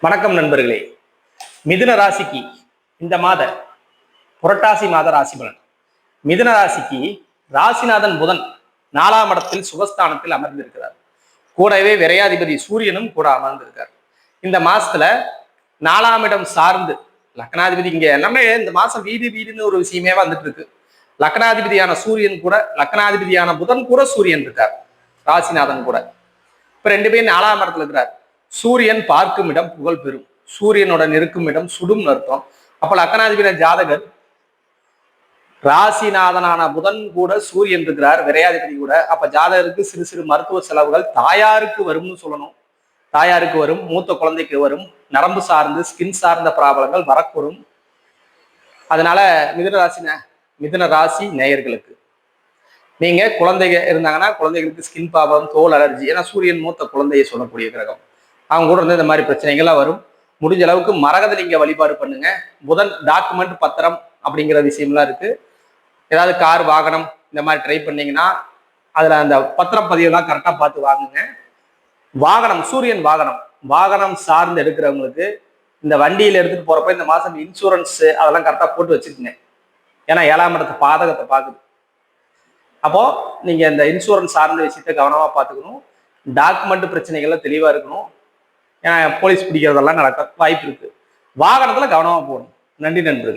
வணக்கம் நண்பர்களே. மிதுன ராசிக்கு இந்த மாத புரட்டாசி மாத ராசி பலன். மிதுன ராசிக்கு ராசிநாதன் புதன் நாலாம் இடத்தில் சுகஸ்தானத்தில் அமர்ந்திருக்கிறார். கூடவே விரையாதிபதி சூரியனும் கூட அமர்ந்திருக்கார். இந்த மாசத்துல நாலாம் இடம் சார்ந்து லக்னாதிபதி இங்க எல்லாமே இந்த மாசம் வீடு வீடுன்னு ஒரு விஷயமே வந்துட்டு இருக்கு லக்னாதிபதியான சூரியன் கூட லக்னாதிபதியான புதன் கூட சூரியன் இருக்கார். ராசிநாதன் கூட. இப்ப ரெண்டு பேரும் நாலாம் இடத்துல இருக்கிறார். சூரியன் பார்க்கும் இடம் புகழ் பெறும். சூரியனுடன் இருக்கும் இடம் சுடும் அர்த்தம். அப்ப லக்கணாதிபதி ஜாதகர் ராசிநாதனான புதன் கூட சூரியன் இருக்கிறார் விரையாதிபதி கூட. அப்ப ஜாதகருக்கு சிறு சிறு மருத்துவ செலவுகள் தாயாருக்கு வரும்னு சொல்லணும். தாயாருக்கு வரும் மூத்த குழந்தைக்கு வரும் நரம்பு சார்ந்து ஸ்கின் சார்ந்த ப்ராப்ளங்கள் வரக்கூடும். அதனால மிதுன ராசி மிதுன ராசி நேயர்களுக்கு. நீங்க குழந்தைங்க இருந்தாங்கன்னா குழந்தைகளுக்கு ஸ்கின் ப்ராப்ளம் தோல் அலர்ஜி ஏன்னா சூரியன் மூத்த குழந்தையை சொல்லக்கூடிய கிரகம். அவங்க கூட இருந்து இந்த மாதிரி பிரச்சனைகள்லாம் வரும். முடிஞ்ச அளவுக்கு மரகதலிங்க வழிபாடு பண்ணுங்க. புதன் டாக்குமெண்ட் பத்திரம் அப்படிங்கிற விஷயம்லாம் இருக்கு. ஏதாவது கார் வாகனம் இந்த மாதிரி ட்ரை பண்ணீங்கன்னா அதுல அந்த பத்திரம் பதிவுலாம் கரெக்டாக பார்த்து வாங்குங்க. வாகனம் சூரியன் வாகனம். வாகனம் சார்ந்து எடுக்கிறவங்களுக்கு இந்த வண்டியில எடுத்துட்டு போறப்ப இந்த மாசம் இன்சூரன்ஸ் அதெல்லாம் கரெக்டாக போட்டு வச்சுக்கோங்க. ஏன்னா ஏழாம் இடத்து பாதகத்தை பார்க்குது. அப்போ நீங்க இந்த இன்சூரன்ஸ் சார்ந்த விஷயத்த கவனமா பார்த்துக்கணும். டாக்குமெண்ட் பிரச்சனைகள்லாம் தெளிவா இருக்கணும். ஏன்னா போலீஸ் பிடிக்கிறதெல்லாம் நடக்க வாய்ப்பு இருக்கு. வாகனத்துல கவனமா போகணும். நன்றி நண்பர்களே.